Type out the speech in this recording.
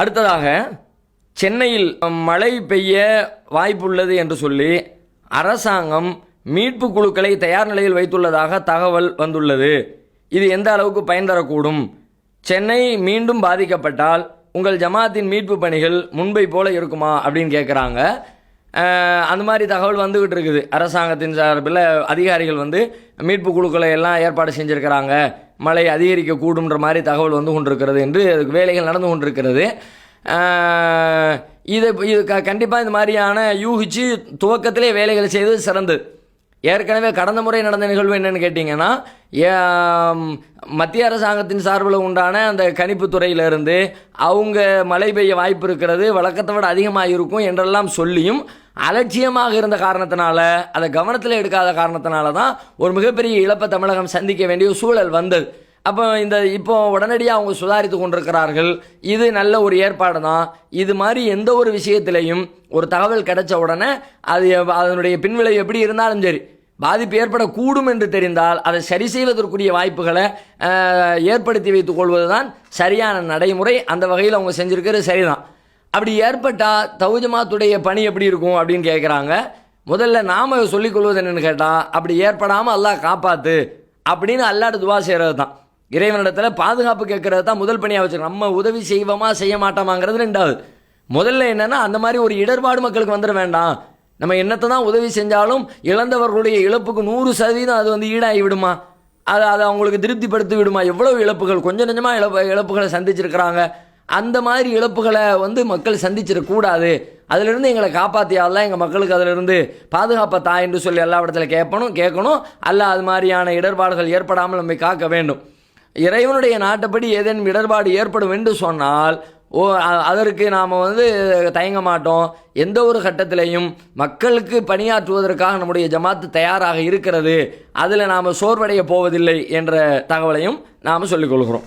அடுத்ததாக சென்னையில் மழை பெய்ய வாய்ப்புள்ளது என்று சொல்லி அரசாங்கம் மீட்பு குழுக்களை தயார் நிலையில் வைத்துள்ளதாக தகவல் வந்துள்ளது. இது எந்த அளவுக்கு பயன் தரக்கூடும்? சென்னை மீண்டும் பாதிக்கப்பட்டால் உங்கள் ஜமாத்தின் மீட்பு பணிகள் முன்பை போல இருக்குமா அப்படின்னு கேட்குறாங்க அந்த மாதிரி தகவல் வந்துக்கிட்டு இருக்குது. அரசாங்கத்தின் சார்பில் அதிகாரிகள் வந்து மீட்பு குழுக்களை எல்லாம் ஏற்பாடு செஞ்சுருக்கிறாங்க. மழை அதிகரிக்க கூடுன்ற மாதிரி தகவல் வந்து கொண்டிருக்கிறது என்று அதுக்கு வேலைகள் நடந்து கொண்டிருக்கிறது. அஹ், இது இது க கண்டிப்பாக இந்த மாதிரியான யூகிச்சு துவக்கத்திலே வேலைகளை செய்வது சிறந்தது ஏற்கனவே கடந்த முறை நடந்த நிகழ்வு என்னென்னு கேட்டிங்கன்னா மத்திய அரசாங்கத்தின் சார்பில் உண்டான அந்த கணிப்பு துறையிலிருந்து அவங்க மழை பெய்ய வாய்ப்பு இருக்கிறது வழக்கத்தை விட அதிகமாக இருக்கும் என்றெல்லாம் சொல்லியும் அலட்சியமாக இருந்த காரணத்தினால அதை கவனத்தில் எடுக்காத காரணத்தினால தான் ஒரு மிகப்பெரிய இழப்பை தமிழகம் சந்திக்க வேண்டிய சூழல் வந்தது. அப்போ இந்த இப்போ உடனடியாக அவங்க சுதாரித்து கொண்டிருக்கிறார்கள். இது நல்ல ஒரு ஏற்பாடு தான். இது மாதிரி எந்த ஒரு விஷயத்திலையும் ஒரு தகவல் கிடைச்ச உடனே அது அதனுடைய பின்விளைவு எப்படி இருந்தாலும் சரி பாதிப்பு ஏற்படக்கூடும் என்று தெரிந்தால் அதை சரி செய்வதற்குரிய வாய்ப்புகளை ஏற்படுத்தி வைத்துக் கொள்வது தான் சரியான நடைமுறை. அந்த வகையில் அவங்க செஞ்சுருக்கிறது சரிதான். அப்படி ஏற்பட்டால் தௌஜமாத்துடைய பணி எப்படி இருக்கும் அப்படின்னு கேட்குறாங்க முதல்ல நாம் சொல்லிக்கொள்வது கொள்வது கேட்டால் அப்படி ஏற்படாமல் அல்லாஹ் காப்பாற்று அப்படின்னு அல்லாட துவா செய்கிறது தான் இறைவனிடத்தில் பாதுகாப்பு கேட்குறது தான் முதல் பணியாக வச்சுருக்கோம் நம்ம உதவி செய்வோமா செய்ய மாட்டோமாங்கிறது ரெண்டாவது. முதல்ல என்னென்னா அந்த மாதிரி ஒரு இடர்பாடு மக்களுக்கு வந்துட வேண்டாம். நம்ம என்னத்தை தான் உதவி செஞ்சாலும் இழந்தவர்களுடைய இழப்புக்கு நூறு சதவீதம் அது வந்து ஈடாகி விடுமா அது அது அவங்களுக்கு திருப்திப்படுத்தி விடுமா எவ்வளவு இழப்புகள்? கொஞ்சம் கொஞ்சமாக இழப்பு இழப்புகளை சந்திச்சிருக்கிறாங்க. அந்த மாதிரி இழப்புகளை வந்து மக்கள் சந்திச்சிடக்கூடாது. அதிலிருந்து எங்களை காப்பாற்றியாலாம் எங்கள் மக்களுக்கு அதிலிருந்து பாதுகாப்பை தா என்று சொல்லி எல்லா இடத்துல கேட்பணும் கேட்கணும். அல்ல அது மாதிரியான இடர்பாடுகள் ஏற்படாமல் நம்மை காக்க வேண்டும். இறைவனுடைய நாட்டப்படி ஏதேனும் இடர்பாடு ஏற்படும் என்று சொன்னால் ஓ அதற்கு நாம் வந்து தயங்க மாட்டோம். எந்த ஒரு கட்டத்திலையும் மக்களுக்கு பணியாற்றுவதற்காக நம்முடைய ஜமாத்து தயாராக இருக்கிறது. அதில் நாம் சோர்வடைய போவதில்லை என்ற தகவலையும் நாம் சொல்லிக்கொள்கிறோம்